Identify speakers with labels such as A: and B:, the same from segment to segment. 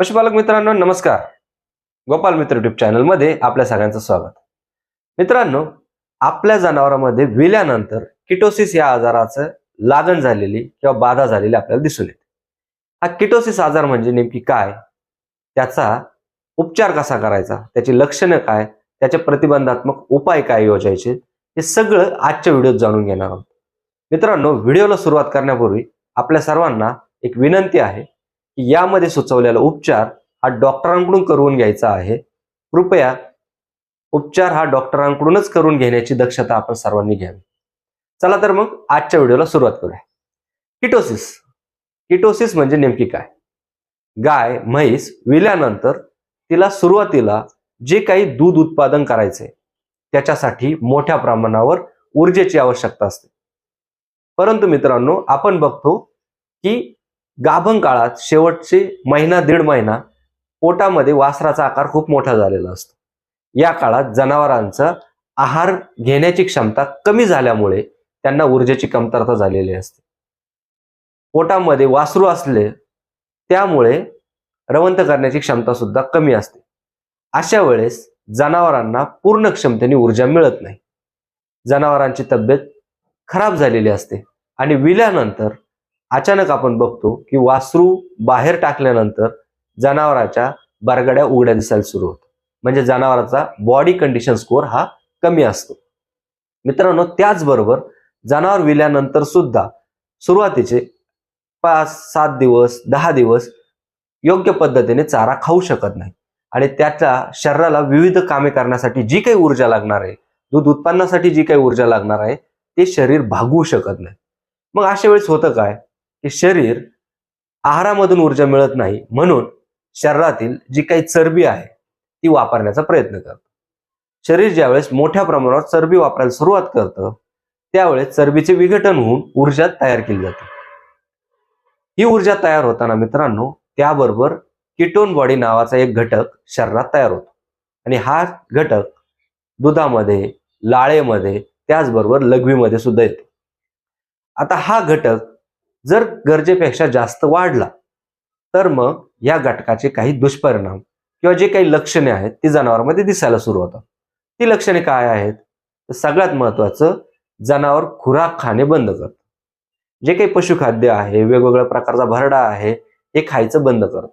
A: पशुपालक मित्रांनो नमस्कार. गोपाल मित्र युट्यूब चॅनलमध्ये आपल्या सगळ्यांचं स्वागत. मित्रांनो आपल्या जनावरांमध्ये विल्यानंतर किटोसिस या आजाराचं लागण झालेली किंवा बाधा झालेली आपल्याला दिसून येते. हा किटोसिस आजार म्हणजे नेमकी काय? त्याचा उपचार कसा करायचा? त्याची लक्षणं काय? त्याचे प्रतिबंधात्मक उपाय काय योजायचे? हे सगळं आजच्या व्हिडिओत जाणून घेणार आहोत. मित्रांनो व्हिडिओला सुरुवात करण्यापूर्वी आपल्या सर्वांना एक विनंती आहे. की यामध्ये सुचवलेला उपचार हा डॉक्टरांकडून करून घ्यायचा आहे. कृपया उपचार हा डॉक्टरांकडूनच करून घेण्याची दक्षता आपण सर्वांनी घ्यावी. चला तर मग आजच्या व्हिडिओला सुरुवात करूया. किटोसिस. किटोसिस म्हणजे नेमकी काय? गाय म्हैस विल्यानंतर तिला सुरुवातीला जे काही दूध उत्पादन करायचे त्याच्यासाठी मोठ्या प्रमाणावर ऊर्जेची आवश्यकता असते. परंतु मित्रांनो आपण बघतो की गाभण काळात शेवटचे महिना दीड महिना पोटामध्ये वासराचा आकार खूप मोठा झालेला असतो. या काळात जनावरांचा आहार घेण्याची क्षमता कमी झाल्यामुळे त्यांना ऊर्जेची कमतरता झालेली असते. पोटामध्ये वासरू असले त्यामुळे रवंत करण्याची क्षमता सुद्धा कमी असते. अशा वेळेस जनावरांना पूर्ण क्षमतेने ऊर्जा मिळत नाही. जनावरांची तब्येत खराब झालेली असते आणि विल्यानंतर अचानक आपण बघतो की वासरू बाहेर टाकल्यानंतर जनावराच्या बरगड्या उघड्या दिसायला सुरू होतात. म्हणजे जनावराचा बॉडी कंडिशन स्कोअर हा कमी असतो. मित्रांनो त्याचबरोबर जनावर विल्यानंतर सुद्धा सुरुवातीचे पाच सात दिवस दहा दिवस योग्य पद्धतीने चारा खाऊ शकत नाही. आणि त्याच्या शरीराला विविध कामे करण्यासाठी जी काही ऊर्जा लागणार आहे दूध उत्पन्नासाठी जी काही ऊर्जा लागणार आहे ते शरीर भागवू शकत नाही. मग अशा वेळेस होतं काय? की शरीर आहारामधून ऊर्जा मिळत नाही म्हणून शरीरातील जी काही चरबी आहे ती वापरण्याचा प्रयत्न करतं. शरीर ज्यावेळेस मोठ्या प्रमाणावर चरबी वापरायला सुरुवात करतं त्यावेळेस चरबीचे विघटन होऊन ऊर्जा तयार केली जाते. ही ऊर्जा तयार होताना मित्रांनो त्याबरोबर किटोन बॉडी नावाचा एक घटक शरीरात तयार होतो. आणि हा घटक दुधामध्ये लाळेमध्ये त्याचबरोबर लघवीमध्ये सुद्धा येतो. आता हा घटक जर गरजेपेक्षा जास्त वाढला तर मग या घटकाचे काही दुष्परिणाम किंवा जे काही लक्षणे आहेत ती जनावरांमध्ये दिसायला सुरू होतात. ती लक्षणे काय आहेत? तर सगळ्यात महत्वाचं जनावर खुराक खाणे बंद करतं. जे काही पशुखाद्य आहे वेगवेगळ्या प्रकारचा भरडा आहे हे खायचं बंद करतं.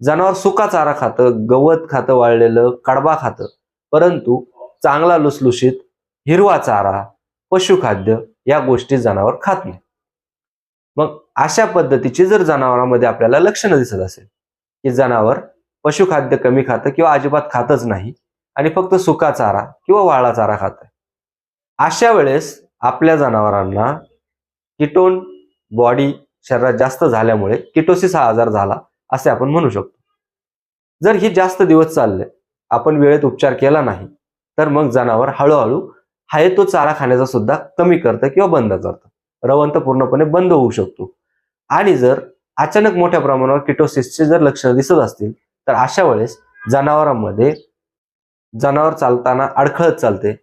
A: जनावर सुका चारा खातं गवत खातं वाळलेलं कडबा खातं परंतु चांगला लुसलुशीत हिरवा चारा पशुखाद्य या गोष्टी जनावर खात नाही मग अशा पद्धतीची जर जनावरांमध्ये आपल्याला लक्षणं दिसत असेल की जनावर पशुखाद्य कमी खातं किंवा अजिबात खातच नाही आणि फक्त सुका चारा किंवा वाळा चारा खात अशा वेळेस आपल्या जनावरांना किटोन बॉडी शरीरात जास्त झाल्यामुळे किटोसिस हा आजार झाला असे आपण म्हणू शकतो. जर ही जास्त दिवस चालले आपण वेळेत उपचार केला नाही तर मग जनावर हळूहळू हाय तो चारा खाण्याचा सुद्धा कमी करतं किंवा बंद करतं. रवंथ पूर्णपणे बंद होऊ शकतो. आणि जर अचानक मोठ्या प्रमाणावर किटोसिसचे जर लक्षणं दिसत असतील तर अशा वेळेस जनावरांमध्ये जनावर चालताना अडखळत चालते.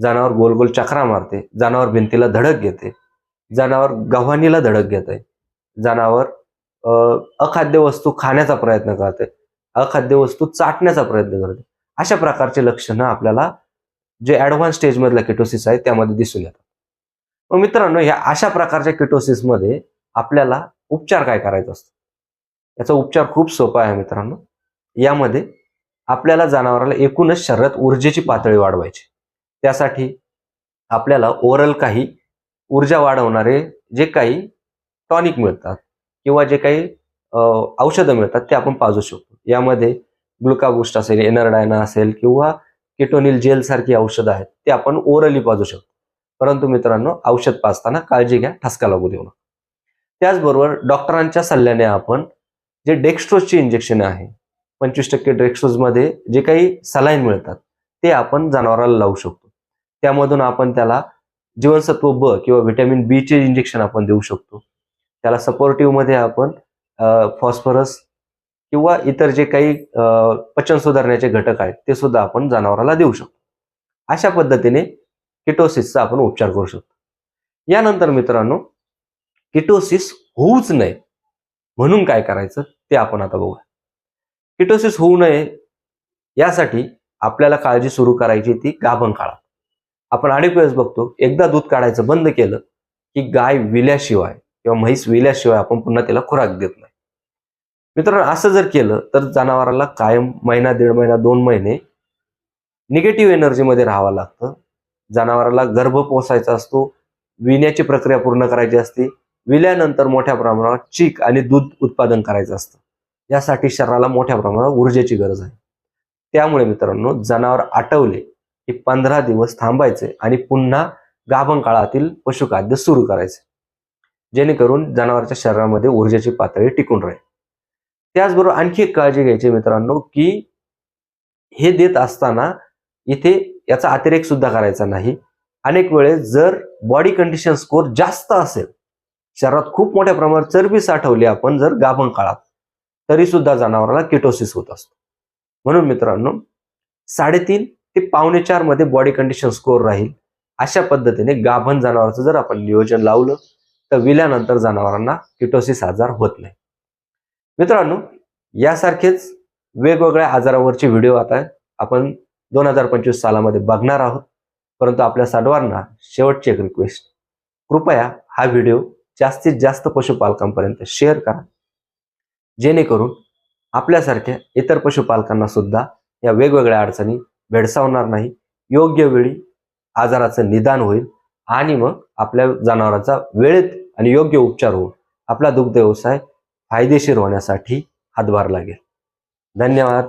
A: जनावर गोल गोल चक्रा मारते. जनावर भिंतीला धडक घेते. जनावर गव्हाणीला धडक घेते. जनावर अखाद्य वस्तू खाण्याचा प्रयत्न करते. अखाद्य वस्तू चाटण्याचा प्रयत्न करते. अशा प्रकारचे लक्षणं आपल्याला जे ऍडव्हान्स स्टेजमधल्या किटोसिस आहे त्यामध्ये दिसून येतात. मग मित्रांनो ह्या अशा प्रकारच्या किटोसिसमध्ये आपल्याला उपचार काय करायचा असतो? याचा उपचार खूप सोपा आहे मित्रांनो. यामध्ये आपल्याला जनावराला एकूणच शरीरात ऊर्जेची पातळी वाढवायची. त्यासाठी आपल्याला ओरल काही ऊर्जा वाढवणारे जे काही टॉनिक मिळतात किंवा जे काही औषधं मिळतात ते आपण पाजू शकतो. यामध्ये ग्लुकाबुस्ट असेल एनरडायना असेल किंवा किटोनिल जेल सारखी औषधं आहेत ते आपण ओरली पाजू शकतो. परंतु मित्रांनो औषध पाजताना काळजी घ्या ठसका लागू देऊ नका. त्याचबरोबर डॉक्टरांच्या सल्ल्याने आपण जे डेक्स्ट्रोजची इंजेक्शन आहे पंचवीस टक्के डेक्स्ट्रोजमध्ये जे काही सलाईन मिळतात ते आपण जनावराला लावू शकतो. त्यामधून आपण त्याला जीवनसत्व ब किंवा व्हिटॅमिन बी चे इंजेक्शन आपण देऊ शकतो. त्याला सपोर्टिव्हमध्ये आपण फॉस्फरस किंवा इतर जे काही पचन सुधारण्याचे घटक आहेत ते सुद्धा आपण जनावराला देऊ शकतो. अशा पद्धतीने किटोसिसचा आपण उपचार करू शकतो. यानंतर मित्रांनो किटोसिस होऊच नये. म्हणून काय करायचं ते आपण आता बघूया. किटोसिस होऊ नये यासाठी आपल्याला काळजी सुरू करायची ती गाभण काळात. आपण अनेक वेळेस बघतो एकदा दूध काढायचं बंद केलं की गाय विल्याशिवाय किंवा म्हैस विल्याशिवाय आपण पुन्हा त्याला खुराक देत नाही. मित्रांनो असं जर केलं तर जनावराला कायम महिना दीड महिना दोन महिने निगेटिव्ह एनर्जीमध्ये राहावं लागतं. जनावराला गर्भ पोसायचा असतो विण्याची प्रक्रिया पूर्ण करायची असते विल्यानंतर मोठ्या प्रमाणावर चीक आणि दूध उत्पादन करायचं असतं. यासाठी शरीराला मोठ्या प्रमाणावर ऊर्जेची गरज आहे. त्यामुळे मित्रांनो जनावर आटवले की पंधरा दिवस थांबायचे आणि पुन्हा गाभण काळातील पशुखाद्य सुरू करायचे. जेणेकरून जनावरच्या शरीरामध्ये ऊर्जेची पातळी टिकून राहील. त्याचबरोबर आणखी एक काळजी घ्यायची मित्रांनो की हे देत असताना इथे याचा अतिरेक सुद्धा करायचा नाही. अनेक वेळेस जर बॉडी कंडिशन स्कोर जास्त असेल शरीरात खूप मोठ्या प्रमाणात चरबी साठवली आपण जर गाभण काळात तरी सुद्धा जनावराला किटोसिस होत असतो. म्हणून मित्रांनो साडेतीन ते पावणे चारमध्ये बॉडी कंडिशन स्कोर राहील. अशा पद्धतीने गाभण जनावराचं जर आपण नियोजन लावलं तर विल्यानंतर जनावरांना किटोसिस आजार होत नाही. मित्रांनो यासारखेच वेगवेगळ्या आजारावरचे व्हिडिओ आता आपण दोन हजार पंचवीस सालामध्ये बघणार आहोत. परंतु आपल्या सर्वांना शेवटची एक रिक्वेस्ट कृपया हा व्हिडिओ जास्तीत जास्त पशुपालकांपर्यंत शेअर करा. जेणेकरून आपल्यासारख्या इतर पशुपालकांना सुद्धा या वेगवेगळ्या अडचणी भेडसावणार नाही. योग्य वेळी आजाराचं निदान होईल आणि मग आपल्या जनावरांचा वेळेत आणि योग्य उपचार होऊन आपला दुग्ध व्यवसाय फायदेशीर होण्यासाठी हातभार लागेल. धन्यवाद.